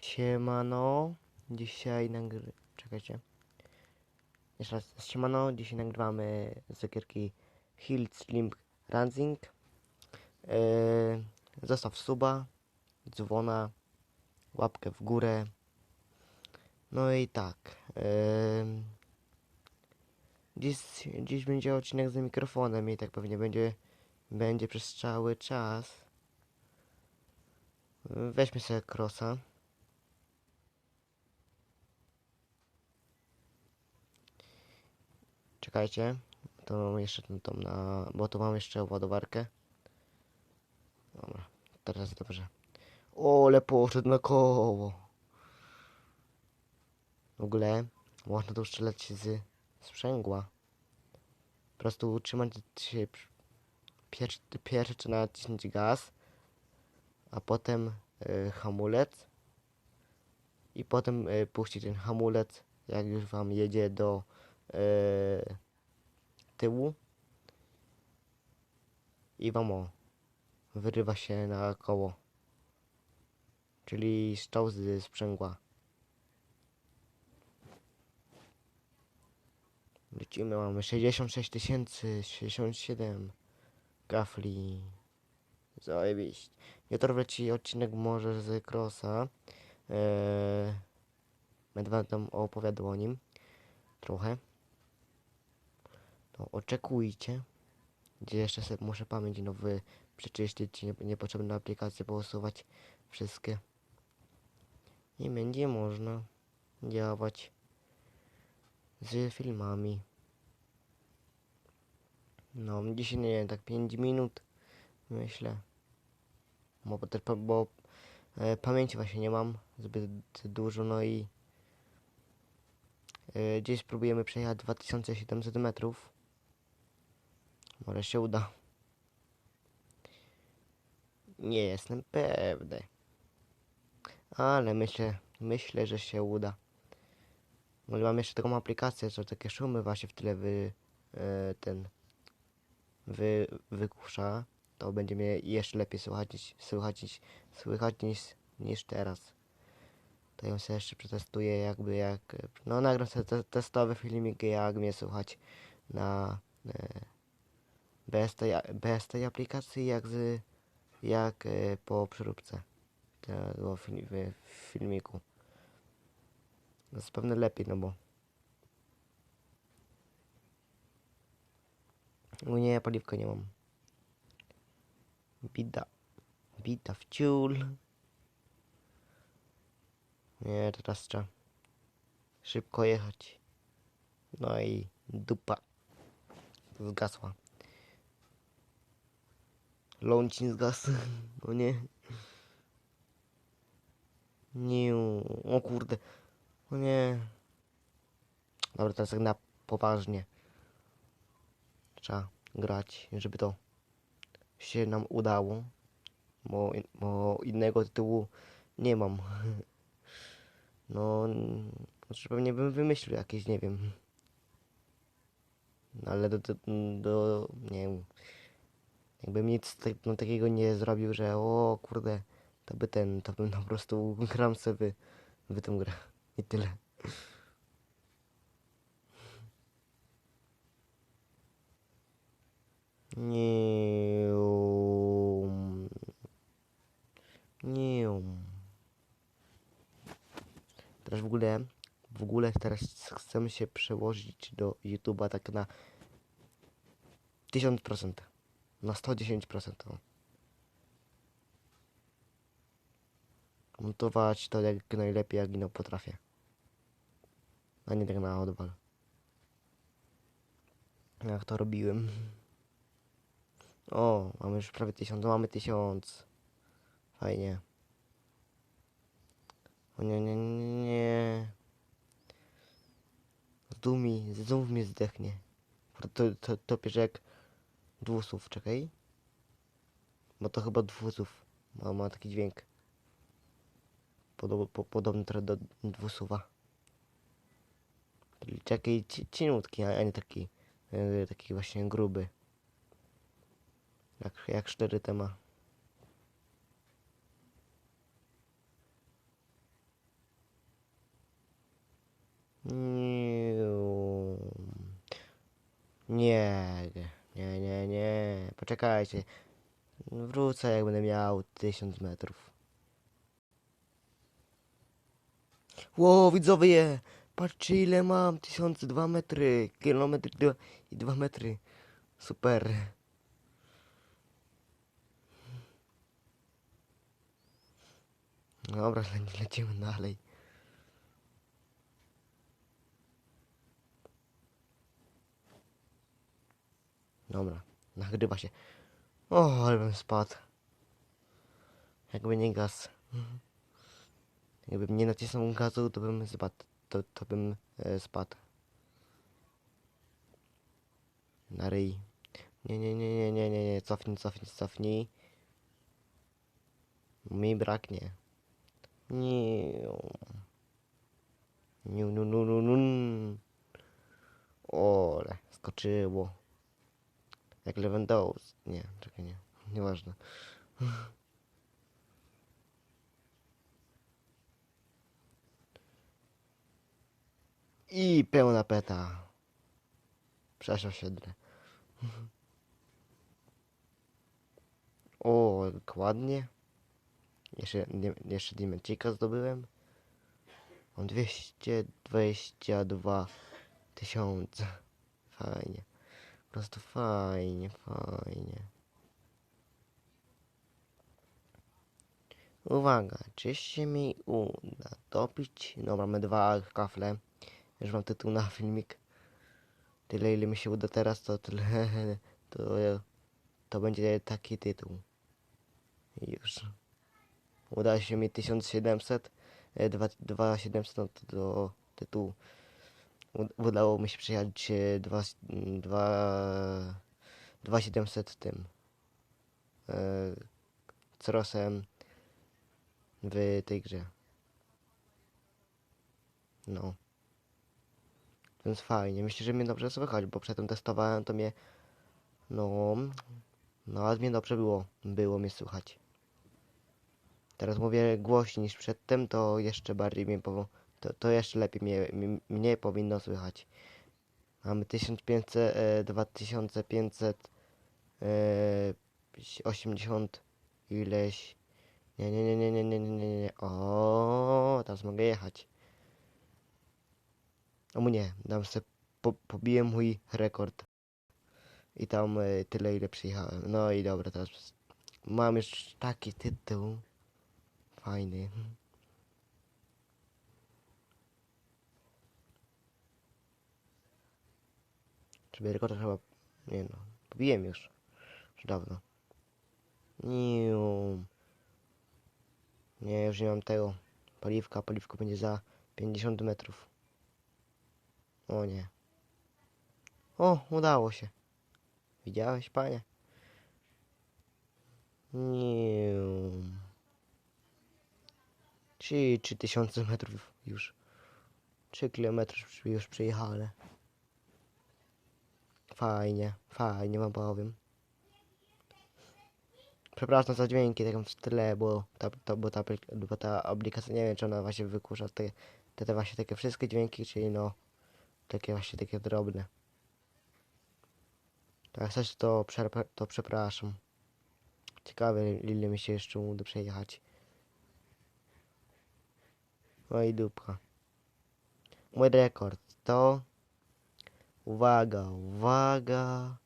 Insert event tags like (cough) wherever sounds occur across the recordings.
Siemano, dzisiaj nagry... czekajcie. Jeszcze raz, siemano, dzisiaj nagrywamy z gierki Hill Slim Ranzing. Yy, zostaw suba, dzwona, łapkę w górę. No i tak. Yy, dziś, dziś będzie odcinek z mikrofonem i tak pewnie będzie, będzie przez cały czas. Weźmy sobie crossa. Czekajcie, to mam jeszcze tą, tą na... bo tu mam jeszcze ładowarkę. Dobra, teraz dobrze. O, ale poszedł na koło. W ogóle można tu strzelać z sprzęgła. Po prostu utrzymać się pierwszy, pierwszy nacisnąć gaz, a potem y, hamulec i potem y, puścić ten hamulec, jak już wam jedzie do tyłu i wam o, wyrywa się na koło, czyli strzał z sprzęgła. Lecimy, mamy 66 tysięcy, 67 gafli. Zajebiście. Jutro wleci odcinek może z Crossa. Eee, będę wam opowiadał o nim trochę. To oczekujcie. Gdzie jeszcze sobie muszę pamięć nowy przeczyścić, nie, niepotrzebne aplikacje pousuwać wszystkie. I będzie można działać z filmami. No, dzisiaj nie wiem, tak 5 minut myślę. Bo, bo, bo e, pamięci właśnie nie mam zbyt dużo, no i e, gdzieś spróbujemy przejechać 2700 metrów. Może się uda. Nie jestem pewny. Ale myślę, myślę, że się uda. I mam jeszcze taką aplikację, co takie szumy właśnie w tyle wy, e, ten wy, wykusza. To będzie mnie jeszcze lepiej słychać, słychać, słychać niż, niż teraz. To ją sobie jeszcze przetestuję jakby jak... No nagram sobie te, testowy filmik jak mnie słychać na... E, bez, tej, bez tej aplikacji jak z... jak e, po przeróbce tego fil, w, w filmiku. Jest pewnie lepiej, no bo... No nie, paliwka nie mam. Bida. Bida w ciul. Nie, teraz trzeba szybko jechać. No i dupa. Zgasła. Lącin zgasł. (laughs) No nie. Nie. O kurde. O nie. Dobra, teraz tak na poważnie. Trzeba grać, żeby to się nam udało. Bo, bo innego tytułu nie mam. (laughs) No, znaczy pewnie bym wymyślił jakieś, nie wiem. No, ale do, do, do nie wiem. Jakbym nic no, takiego nie zrobił, że o kurde, to by ten, to bym po prostu gram sobie w tę grę. I tyle. Nie. Nie. Teraz w ogóle, w ogóle teraz chcemy się przełożyć do YouTube'a tak na 1000%. Na 110%. o. Montować to jak najlepiej, jak ino potrafię. A nie tak na odwal. Jak to robiłem. O, mamy już prawie tysiąc, mamy tysiąc. Fajnie. O nie, nie, nie, nie. Znów mi, znów mi zdechnie. To, to, to, jak dwusów, czekaj. Bo to chyba dwusów. Ma, ma taki dźwięk. Podob, po, podobny trochę do dwusuwa. Czyli ci- cieniutki, a a nie taki, e, taki właśnie gruby. Jak, jak 4 tema. Nie, nie, nie, nie. Poczekajcie. Wrócę jak będę miał 1000 metrów. Ło, widzowie! Patrzcie ile mam! 1002 metry! Kilometr dwa- i 2 metry. Super. Dobra, le- lecimy dalej. Dobra, nagrywa się. O, ale bym spadł. Jakby nie gaz. Jakbym nie nacisnął gazu, to bym spadł. To, to bym e, spadł. Na ryj. Nie, nie, nie, nie, nie, nie, nie, cofnij, cofnij, cofnij. Mi braknie. Nie. Nie, no, no, no, no. Ole, skoczyło. Jak Lewandowski. Nie, czekaj, nie. Nieważne. I pełna peta. Przeszło siedle. O, jak ładnie. Jeszcze, nie, jeszcze diamencika zdobyłem. Mam 222 tysiące. Fajnie. Po prostu fajnie, fajnie. Uwaga, czy się mi uda topić? No mamy dwa kafle. Już mam tytuł na filmik. Tyle ile mi się uda teraz, to tyle. (laughs) To, to będzie taki tytuł. Już. Uda się mi 1700. e, dwa- 2700 no to do tytułu. Udało mi się e, dwa, 2700 tym. E, Crosem w tej grze. No. Więc fajnie. Myślę, że mnie dobrze słychać, bo przedtem testowałem, to mnie... No... Nawet mnie dobrze było. Było mnie słychać. Teraz mówię głośniej niż przedtem, to jeszcze bardziej mnie powo... To, to jeszcze lepiej mnie, mnie powinno słychać. Mamy 1500, e, 2500... E, 80 ileś... Nie, nie, nie, nie, nie, nie, nie, nie, nie. O, teraz mogę jechać. O nie, dam se po, pobiję mój rekord. I tam e, tyle ile przyjechałem. No i dobra, teraz mam już taki tytuł. Fajny. Żeby rekorda chyba... Nie no, pobiłem już. Już dawno. Niu. Nie, już nie mam tego. Paliwka, paliwko będzie za 50 metrów. O nie. O, udało się. Widziałeś, panie? Trzy tysiące metrów już. Trzy kilometry już- przejechane. Fajnie, fajnie wam powiem. Przepraszam za dźwięki tak w tyle, bo ta, to, bo, ta, bo ta aplikacja nie wiem czy ona właśnie wykusza te, te, te właśnie takie wszystkie dźwięki, czyli no takie właśnie takie drobne. To jak coś to, to przepraszam. Ciekawe ile mi się jeszcze uda przejechać. No i dupka. Mój rekord to... Uwaga, uwaga.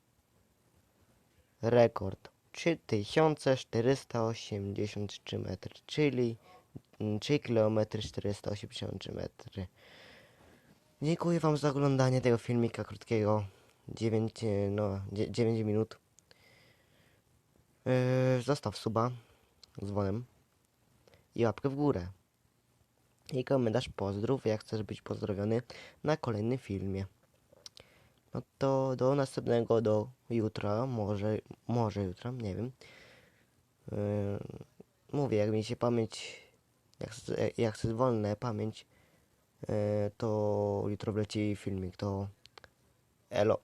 Rekord 3483 metry, czyli mm, 3 km 483 metry. Dziękuję Wam za oglądanie tego filmika krótkiego. 9, e, no, 9 minut. Yy, zostaw suba z dzwonem i łapkę w górę. I komentarz pozdrów, jak chcesz być pozdrowiony na kolejnym filmie. No to do następnego, do jutra, może, może jutra, nie wiem. Yy, mówię, jak mi się pamięć, jak, jak chcę wolne pamięć, yy, to jutro wleci filmik, to elo.